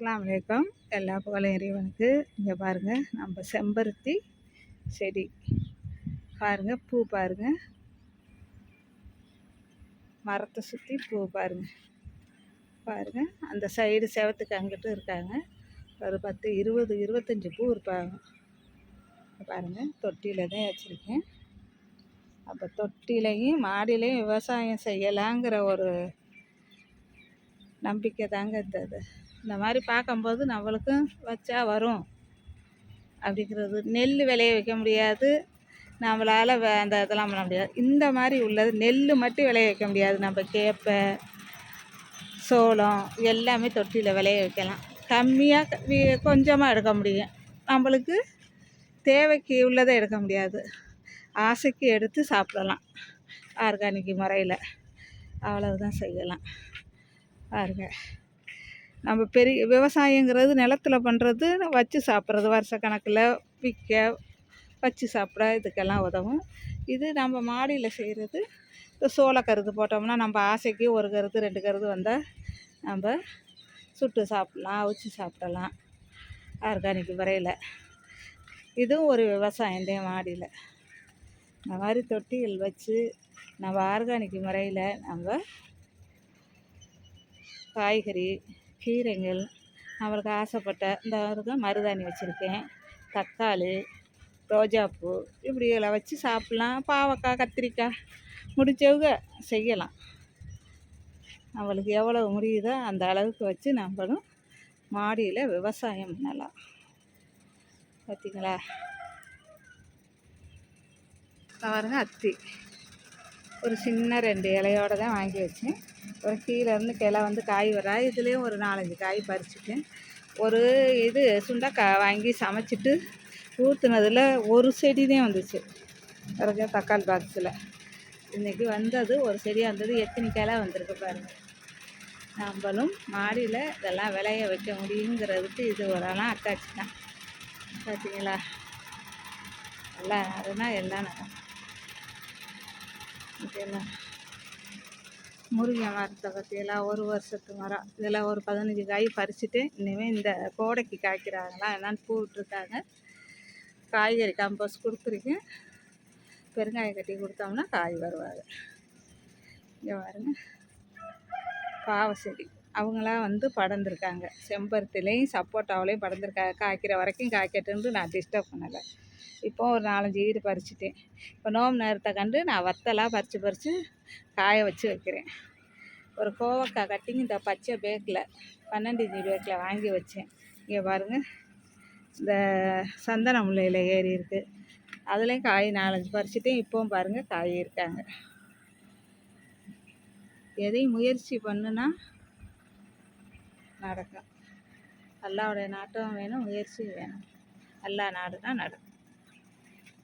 அஸ்லாம் வலைக்கம் எல்லா புகழும் இறைவனுக்கு. இங்கே பாருங்கள் நம்ம செம்பருத்தி செடி. பாருங்கள் பூ பாருங்கள் மரத்தை சுற்றி பூ பாருங்கள் பாருங்கள் அந்த சைடு செவத்துக்கு அங்கிட்டு இருக்காங்க. ஒரு பத்து இருபது இருபத்தஞ்சி பூ இருப்பாங்க. பாருங்கள் தொட்டியில் தான் வச்சுருக்கேன். அப்போ தொட்டிலையும் மாடிலையும் விவசாயம் செய்யலாங்கிற ஒரு நம்பிக்கை தாங்க இருந்தது இந்த மாதிரி பார்க்கும்போது நம்மளுக்கும் வச்சா வரும். அப்படிங்கிறது. நெல் விளைய வைக்க முடியாது. நம்மளால் அந்த இதெல்லாம் பண்ண முடியாது. இந்த மாதிரி உள்ளது நெல் மட்டும் விளைய வைக்க முடியாது. நம்ம கேப்பை சோளம் எல்லாமே தொட்டியில் விளைய வைக்கலாம். கம்மியாக கொஞ்சமாக எடுக்க முடியும். நம்மளுக்கு தேவைக்கு உள்ளதை எடுக்க முடியாது. ஆசைக்கு எடுத்து சாப்பிடலாம். ஆர்கானிக் முறையில். அவ்வளவுதான் செய்யலாம். பாருங்கள் நம்ம பெரிய விவசாயங்கிறது நிலத்துல பண்ணுறது வச்சு சாப்பிட்றது. வருஷ கணக்கில் விற்க வச்சு சாப்பிட இதுக்கெல்லாம் உதவும். இது நம்ம மாடியில் செய்கிறது இப்போ சோளக்கருது போட்டோம்னா நம்ம ஆசைக்கு ஒரு கருது ரெண்டு கருது வந்தால் நம்ம சுட்டு சாப்பிட்லாம் அவிச்சு சாப்பிடலாம். ஆர்கானிக் முறையில். இதுவும் ஒரு விவசாயம்தான் மாடியில். இந்த மாதிரி தொட்டிகள் வச்சு நம்ம ஆர்கானிக் முறையில் நம்ம காய்கறி கீரைகள் நம்மளுக்கு ஆசைப்பட்ட இந்த இருக்க மருதாணி வச்சுருக்கேன். தக்காளி ரோஜாப்பூ இப்படியெல்லாம் வச்சு சாப்பிட்லாம். பாவக்காய் கத்திரிக்காய் முடிச்சவங்க செய்யலாம். நம்மளுக்கு எவ்வளவு முடியுதோ அந்த அளவுக்கு வச்சு நம்மளும் மாடியில் விவசாயம் பண்ணலாம். பார்த்தீங்களா பாருங்க அத்தி. ஒரு சின்ன ரெண்டு இலையோடு தான் வாங்கி வச்சேன். ஒரு கீழே இருந்து கிளை வந்து காய் வரா இதுலேயும் ஒரு நாலஞ்சு காய் பறிச்சுட்டு ஒரு இது சுண்டைக்காய் வாங்கி சமைச்சிட்டு ஊற்றுனதில் ஒரு செடி தான் வந்துச்சு. பிறகு தக்காளி பாக்ஸில். இன்றைக்கி வந்தது ஒரு செடியாக இருந்தது. எத்தனை கிளை வந்திருக்கு பாருங்கள் நம்மளும் மாடியில் இதெல்லாம் விளைய வைக்க முடியுங்கிறதுக்கு இது ஓரளவு அட்டாச்சு தான். பார்த்தீங்களா எல்லாம் அதுனா எல்லாம் நடக்கும் இதெல்லாம் முருங்கை மரத்தை பற்றியெல்லாம் ஒரு வருஷத்து மரம். இதெல்லாம் ஒரு பதினஞ்சு காய் பறிச்சுட்டு இனிமேல் இந்த கோடைக்கு காய்க்கிறாங்களா என்னான்னு பூவிட்ருக்காங்க காய்கறி கம்போஸ் கொடுத்துருக்கேன் பெருங்காயம் கட்டி கொடுத்தோம்னா காய் வருவாங்க. இங்கே பாருங்க. பாவை செடி. அவங்களாம் வந்து படர்ந்துருக்காங்க. செம்பருத்திலையும் சப்போட்டாவிலையும் படர்ந்துருக்காங்க. காய்க்கிற வரைக்கும் காய்க்கட்டுன்னு நான் டிஸ்டர்ப் பண்ணலை. இப்போ ஒரு நாலஞ்சு ஈடு பறிச்சிட்டேன். இப்போ நோம்பு நேரத்தை கண்டு நான் வத்தலாக பறித்து பறித்து காய வச்சு வைக்கிறேன். ஒரு கோவக்காய் கட்டிங் இந்த பச்சை பேக்கில் பன்னெண்டு இஞ்சி பேக்கில் வாங்கி வச்சேன். இங்கே பாருங்கள் இந்த சந்தன முல்லையில் ஏறி இருக்குது அதுலேயும் காய் நாலஞ்சு பறிச்சுட்டேன். இப்போவும் பாருங்கள் காய் இருக்காங்க. எதையும் முயற்சி பண்ணுனா நடக்கும். அல்லாவுடைய நாட்டம் வேணும் முயற்சியும் வேணும். எல்லா நாடுனா நடக்கும்.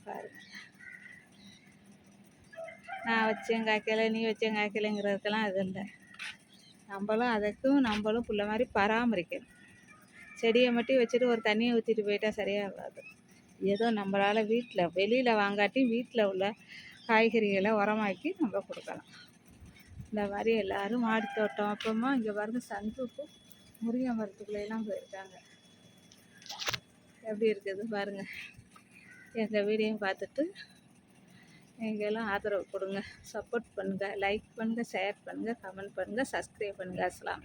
பாருங்க நான் வச்சேன் காய்க்கல நீ வச்சேன் காய்க்கலைங்கிறதுக்கெல்லாம் அது இல்லை. நம்மளும் அதுக்கும் நம்மளும் புள்ள மாதிரி பராமரிக்கணும். செடியை மட்டும் வச்சுட்டு ஒரு தண்ணியை ஊற்றிட்டு போயிட்டால் சரியாகாது. ஏதோ நம்மளால் வீட்டில் வெளியில் வாங்காட்டி வீட்டில் உள்ள காய்கறிகளை உரமாக்கி நம்ம கொடுக்கலாம். இந்த மாதிரி எல்லோரும் மாடி தோட்டம் அப்புறமா இங்கே பாருங்க சங்குப்பு முருங்கை மரத்துக்குள்ளேலாம் போயிருக்காங்க. எப்படி இருக்குது பாருங்கள் எங்கள் வீடியோவும் பார்த்துட்டு எங்கெல்லாம் ஆதரவு கொடுங்க. சப்போர்ட் பண்ணுங்கள் லைக் பண்ணுங்கள் ஷேர் பண்ணுங்கள் கமெண்ட் பண்ணுங்கள் சப்ஸ்கிரைப் பண்ணுங்கள் அஸ்லாம்